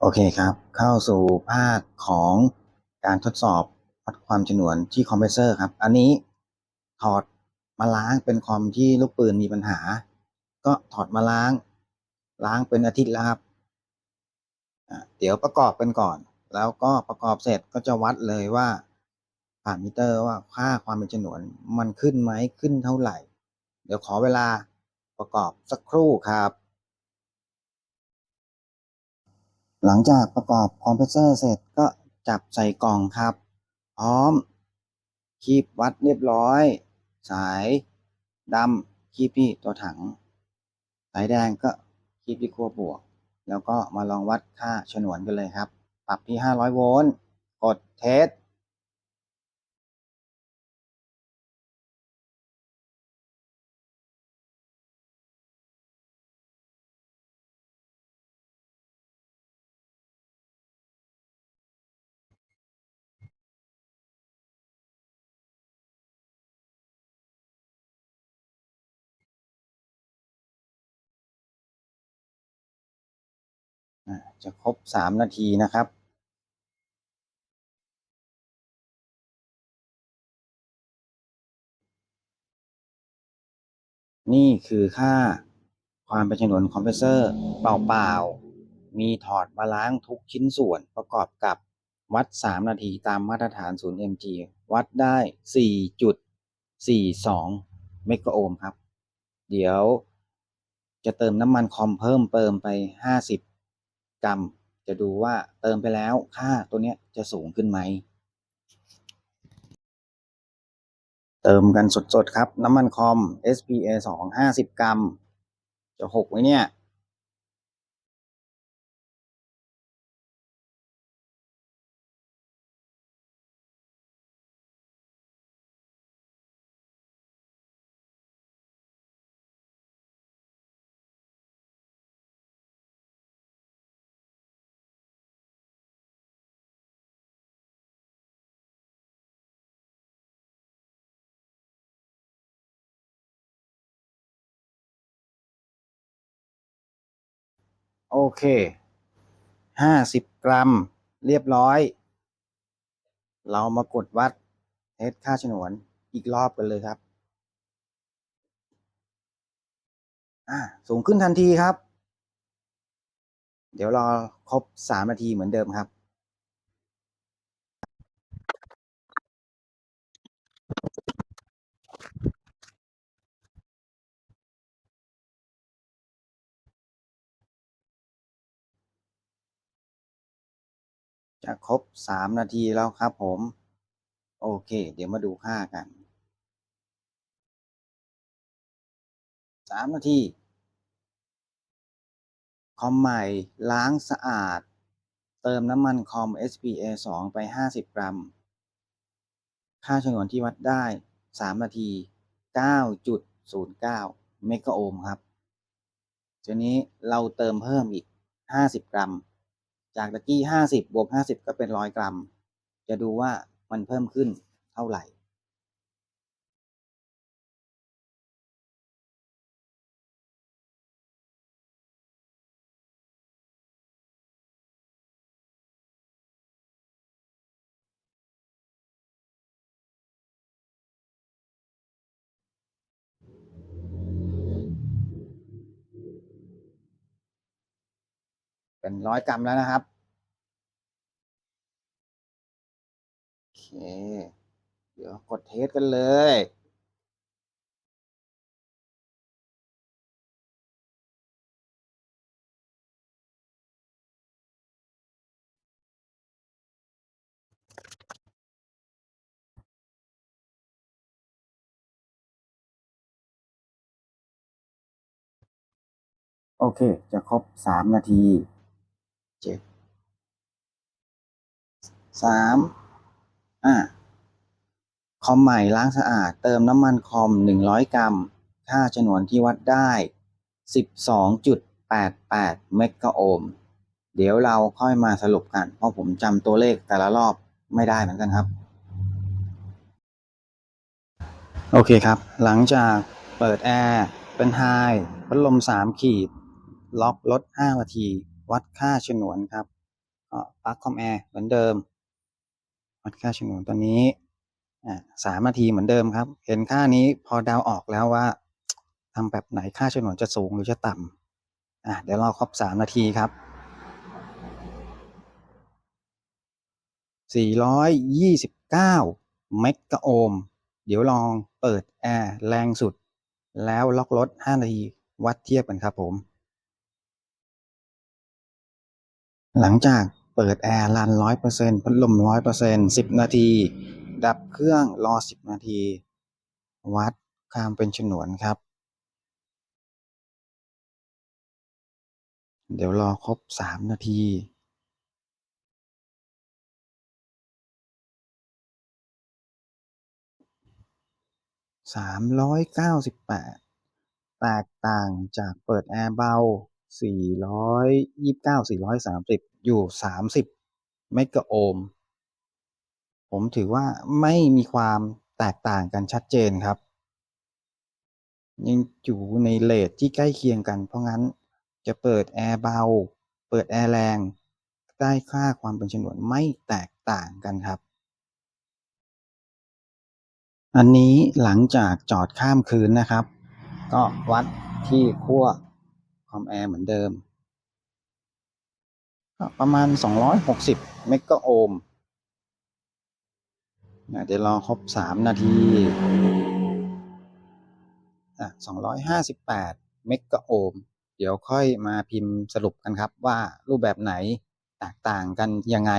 โอเคครับ เข้าสู่ภาคของการทดสอบวัดความฉนวนที่คอมเพรสเซอร์ครับ อันนี้ถอดมาล้างเป็นคอมที่ลูกปืนมีปัญหา ก็ถอดมาล้าง ล้างเป็นอาทิตย์แล้วครับเดี๋ยวประกอบกันก่อน แล้วก็ประกอบเสร็จก็จะวัดเลยว่าผ่านมิเตอร์ว่าค่าความเป็นฉนวนมันขึ้นไหมขึ้นเท่าไหร่ เดี๋ยวขอเวลาประกอบสักครู่ครับ หลังจากประกอบคอมเพรสเซอร์เสร็จก็จับใส่กล่องครับ พร้อม คีบวัดเรียบร้อย สายดำคีบที่ตัวถัง สายแดงก็คีบที่ขั้วบวก แล้วก็มาลองวัดค่าฉนวนกันเลยครับ ปรับที่ 500 โวลต์ กดเทส จะครบ3นาทีนะครับ นี่คือค่าความเป็นฉนวนคอมเพรสเซอร์เปล่าๆ มีถอดมาล้างทุกชิ้นส่วนประกอบกับวัด 3 นาทีตามมาตรฐาน 0 mg วัดได้ 4.42 เมกะโอห์มครับ เดี๋ยวจะเติมน้ำมันคอมเพิ่มเติมไป 50 กรัมจะดูว่าเติมไปแล้วค่าตัวเนี้ยจะสูงขึ้นไหม เติมกันสดๆครับ น้ำมันคอม SPA 2 50 กรัม จะหกไหมเนี่ย โอเคห้าสิบกรัม เรียบร้อย เรามากดวัดเทสค่าฉนวนอีกรอบกันเลยครับ อ่าสูงขึ้นทันทีครับ เดี๋ยวรอครบสามนาทีเหมือนเดิมครับ จะครบสามนาทีแล้วครับผม โอเค เดี๋ยวมาดูค่ากันสามนาที คอมใหม่ล้างสะอาด เติมน้ำมันคอม SPA 2 ไป 50 กรัม ค่าฉนวนที่วัดได้ 3 นาที 9.09 เมกะโอห์มครับทีนี้เราเติมเพิ่มอีก 50 กรัม จากตะกี้ห้าสิบบวกห้าสิบก็เป็นร้อยกรัม จะดูว่ามันเพิ่มขึ้นเท่าไหร่ เป็นร้อยกรัมแล้วนะครับ โอเค เดี๋ยวกดเทสกันเลยโอเค จะครบสามนาที เจ็ดสามอ่าคอมใหม่ล้างสะอาด เติมน้ำมันคอมหนึ่งร้อยกรัม ค่าฉนวนที่วัดได้สิบสองจุดแปดแปดเมกะโอห์มเดี๋ยวเราค่อยมาสรุปกัน เพราะผมจำตัวเลขแต่ละรอบไม่ได้เหมือนกันครับ โอเคครับ หลังจากเปิดแอร์เป็นไฮพัดลมสามขีด ล็อกรถ5นาที วัดค่าฉนวนครับก็ปลั๊กคอมแอร์เหมือนเดิม วัดค่าฉนวนตัวนี้อ่าสามนาทีเหมือนเดิมครับ เห็นค่านี้พอดาวออกแล้วว่าทำแบบไหนค่าฉนวนจะสูงหรือจะต่ำอะเดี๋ยวรอครบสามนาทีครับ429เมกะโอห์ม เดี๋ยวลองเปิดแอร์แรงสุด แล้วล็อกรถ 5 นาที วัดเทียบกันครับผม หลังจากเปิดแอร์รัน100%พัดลม100% 10นสิบนาที ดับเครื่องรอ10นาที วัดความเป็นฉนวนครับ เดี๋ยวรอครบ3นาที398แตกต่างจากเปิดแอร์เบา 429 430 อยู่ 30เมกะโอห์ม ผมถือว่าไม่มีความแตกต่างกันชัดเจนครับ ยังอยู่ในเรทที่ใกล้เคียงกัน เพราะงั้นจะเปิดแอร์เบา เปิดแอร์แรง ได้ค่าความเป็นฉนวนไม่แตกต่างกันครับ อันนี้หลังจากจอดข้ามคืนนะครับ ก็วัดที่ขั้ว คอมแอร์เหมือนเดิม ประมาณ 260 เมกะโอห์มอะเดี๋ยวรอครบ 3 นาทีอะ258 เมกะโอห์มเดี๋ยวค่อยมาพิมพ์สรุปกันครับว่ารูปแบบไหนแตกต่างกันยังไง